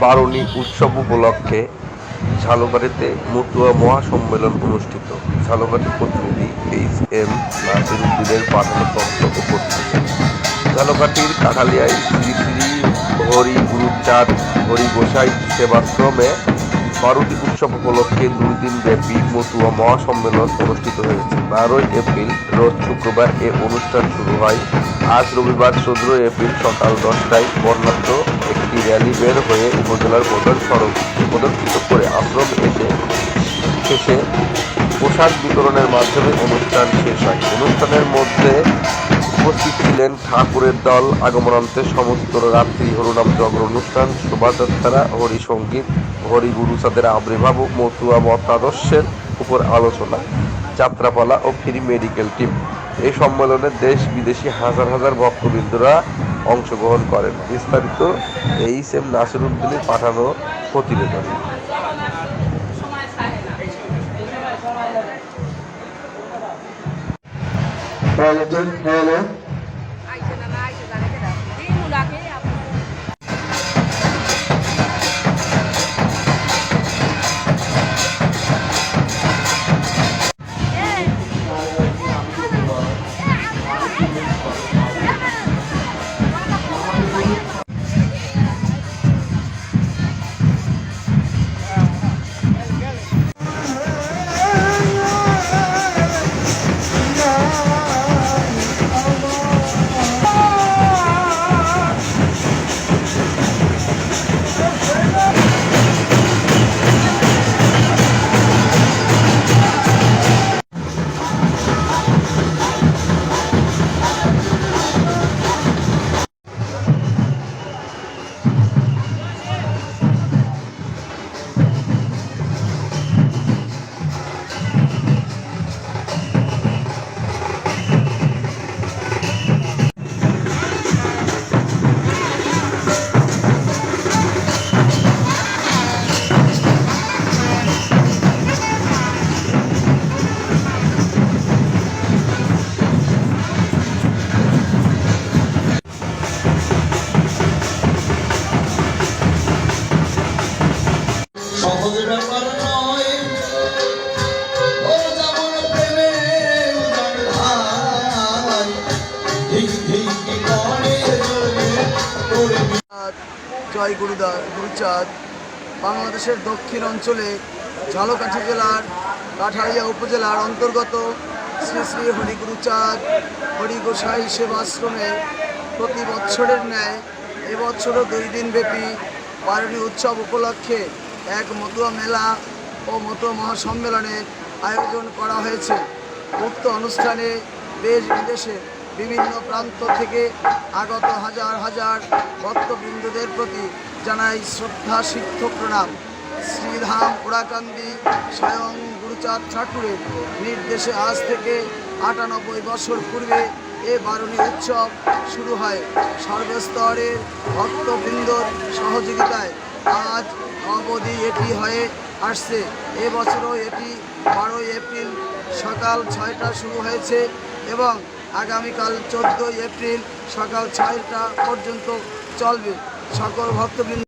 বারুণী উৎসব উপলক্ষে ঝালকাঠিতে মতুয়া মহাসম্মেলন অনুষ্ঠিত। ঝালকাঠি প্রতিনিধি এইচ এম নাসির উদ্দিনের পাঠানো তথ্য ও ঝালকাঠির, কাঠালিয়ায় শ্রী শ্রী হরি গুরুচাঁদ হরি গোসাই সেবাশ্রমে বারোটি উৎসব উপলক্ষে দুই দিন ব্যাপী মতুয়া মহাসম্মেলন অনুষ্ঠিত হয়েছে। বারোই এপ্রিল, রোজ শুক্রবার এ অনুষ্ঠান শুরু হয়। আজ রবিবার চোদ্দই এপ্রিল সকাল দশটায় বর্ণাঢ্য একটি র্যালি বের হয়ে উপজেলার প্রধান সড়ক প্রদক্ষিত করে আশ্রম এসে শেষে পোশাক বিতরণের মাধ্যমে অনুষ্ঠান শেষ হয়। অনুষ্ঠানের মধ্যে উপস্থিত ছিলেন ঠাকুরের দল, আগমনান্তে সমস্ত রাত্রি হরনাম জগর অনুষ্ঠান, শোভাযাত্রা, হরিসঙ্গীত হরি গুরুচাঁদের আবির্ভাব মতুয়া মতাদর্শের উপর আলোচনা, যাত্রাপালা ও ফ্রি মেডিকেল টিম। এই সম্মেলনে দেশ বিদেশি হাজার হাজার ভক্তবৃন্দরা অংশগ্রহণ করেন। বিস্তারিত এইচ এম নাসির উদ্দিনের পাঠানো প্রতিবেদন। জয় গুরুদা গুরুচাঁদ। বাংলাদেশের দক্ষিণ অঞ্চলে ঝালকাঠি জেলার কাঠারিয়া উপজেলার অন্তর্গত শ্রী শ্রী হরিগুরুচাঁদ হরিগোসাই সেবাশ্রমে প্রতি বছরের ন্যায় এবছরও দুই দিনব্যাপী বারণী উৎসব উপলক্ষে এক মতুয়া মেলা ও মতুয়া মহাসম্মেলনের আয়োজন করা হয়েছে। উক্ত অনুষ্ঠানে দেশ বিদেশে বিভিন্ন প্রান্ত থেকে আগত হাজার হাজার ভক্তবৃন্দদের প্রতি জানাই শ্রদ্ধা, সিদ্ধ প্রণাম। শ্রীধাম ওড়াকান্দি স্বয়ং গুরুচাঁদ ঠাকুরের নির্দেশে আজ থেকে আটানব্বই বছর পূর্বে এ বারুণী উৎসব শুরু হয়। সর্বস্তরের ভক্তবৃন্দর সহযোগিতায় আজ অবধি এটি হয়ে আসছে। এবছরও এটি বারোই এপ্রিল সকাল ছয়টা শুরু হয়েছে এবং আগামীকাল চোদ্দোই এপ্রিল সকাল ছয়টা পর্যন্ত চলবে। সকল ভক্তবৃন্দ